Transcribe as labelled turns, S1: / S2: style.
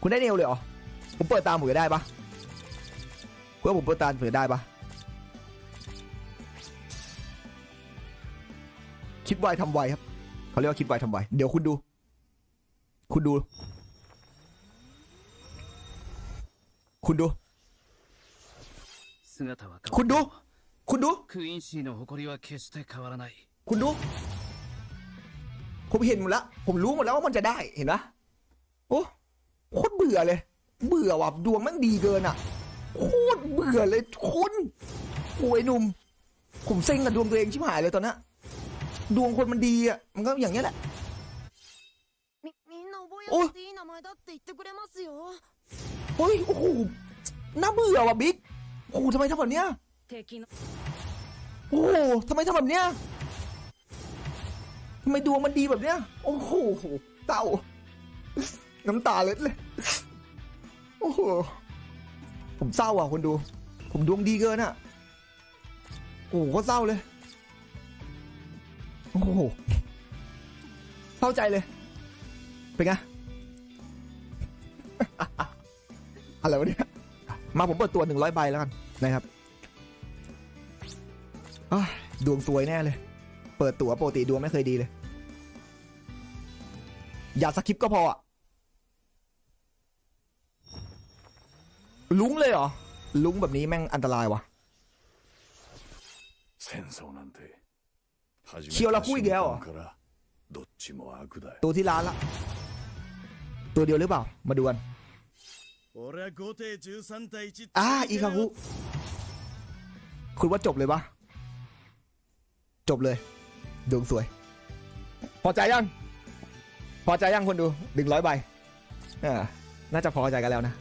S1: คุณได้เนวเลยเหรอ ผมเปิดตามผมือได้ปะคุณว่าผมเปิดตามผมือได้ปะคิดไวทำไวครับเขาเรียกว่าคิดไวทำไวเดี๋ยวคุณดู คุณดู คุณดู คุณดู คุณดู คุณดู ผมเห็นหมดแล้ว ผมรู้หมดแล้วว่ามันจะได้ เห็นปะโอ้ โคตรเบื่อเลย เบื่อว่ะดวงมันดีเกินอะโคตรเบื่อเลยคนป่วยหนุ่มผมเซ็งกับดวงตัวเองชิบหายเลยตอนนี้ดวงคนมันดีอะมันก็อย่างนี้แหละ
S2: โอ้ย
S1: โอ้ยโอ้โหน่าเบื่อว่ะบิ๊กโอ้โหทำไมทำแบบเนี้ยโอ้โหทำไมทำแบบเนี้ยทำไมดวงมันดีแบบเนี้ยโอ้โหเต่า น้ำตาเล็ดเลย โอ้โห ผมเศร้าอะคนดู ผมดวงดีเกินอะ โอ้โหก็เศร้าเลย โอ้โหเศร้าใจเลย เป็นไง อะไรวะเนี่ย มาผมเปิดตัวหนึ่งร้อยใบแล้วกันนะครับดวงสวยแน่เลย เปิดตัวปกติดวงไม่เคยดีเลย อย่าสคิปก็พออะ ลุงเลยเหรอ ลุงแบบนี้แม่งอันตรายวะ
S3: เคียวละคุยแกว
S1: ตัวที่ร้านละ ตัวเดียวหรือเปล่า มาดูกันอ่าอีคาคุคุณว่าจบเลยปะจบเลยดวงสวย พอใจยัง พอใจยังคนดูดึงร้อยใบน่าจะพอใจกันแล้วนะ